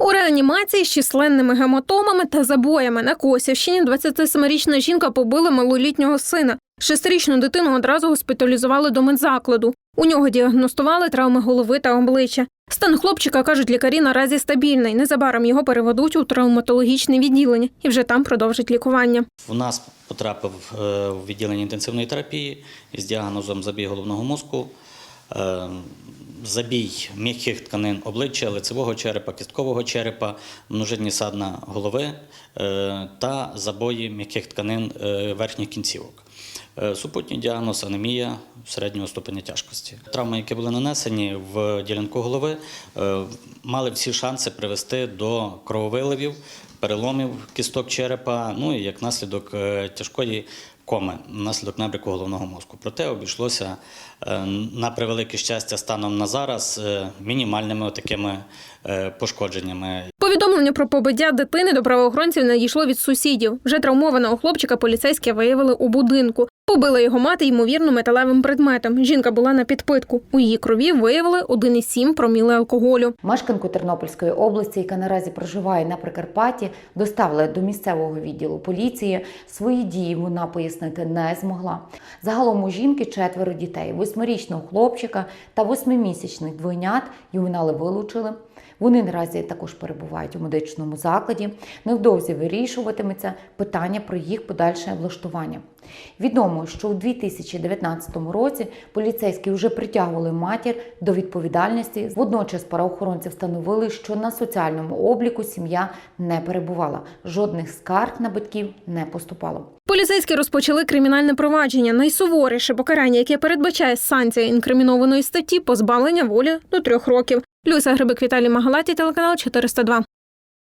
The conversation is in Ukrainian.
У реанімації з численними гематомами та забоями на Косівщині 27-річна жінка побила малолітнього сина. Шестирічну дитину одразу госпіталізували до медзакладу. У нього діагностували травми голови та обличчя. Стан хлопчика, кажуть лікарі, наразі стабільний. Незабаром його переведуть у травматологічне відділення і вже там продовжать лікування. У нас потрапив е, в відділення інтенсивної терапії із діагнозом забій головного мозку, е, забій м'яких тканин обличчя, лицевого черепа, кісткового черепа, множинні садна голови е, та забої м'яких тканин е, верхніх кінцівок. Е, Супутній діагноз анемія середнього ступеня тяжкості. Травми, які були нанесені в ділянку голови, мали всі шанси привести до крововиливів, переломів кісток черепа, ну і як наслідок е, тяжкої коми, наслідок набряку головного мозку. Проте обійшлося е, на превелике щастя станом на зараз е, мінімальними такими пошкодженнями. Повідомлення про побиття дитини до правоохоронців надійшло від сусідів. Вже травмованого хлопчика поліцейські виявили у будинку. Побила його мати, ймовірно, металевим предметом. Жінка була на підпитку. У її крові виявили 1,7 проміли алкоголю. Мешканку Тернопільської області, яка наразі проживає на Прикарпатті, доставили до місцевого відділу поліції. Свої дії вона пояснити не змогла. Загалом у жінки четверо дітей: восьмирічного хлопчика та восьмимісячних двойнят. Ювенали вилучили. Вони наразі також перебувають у медичному закладі. Невдовзі вирішуватиметься питання про їх подальше влаштування. Відомо, що у 2019 році поліцейські вже притягували матір до відповідальності. Водночас правоохоронці встановили, що на соціальному обліку сім'я не перебувала. Жодних скарг на батьків не поступало. Поліцейські розпочали кримінальне провадження. Найсуворіше покарання, яке передбачає санкція інкримінованої статті позбавлення волі до трьох років. Люся Грибик Віталій Магалаті, телеканал 402.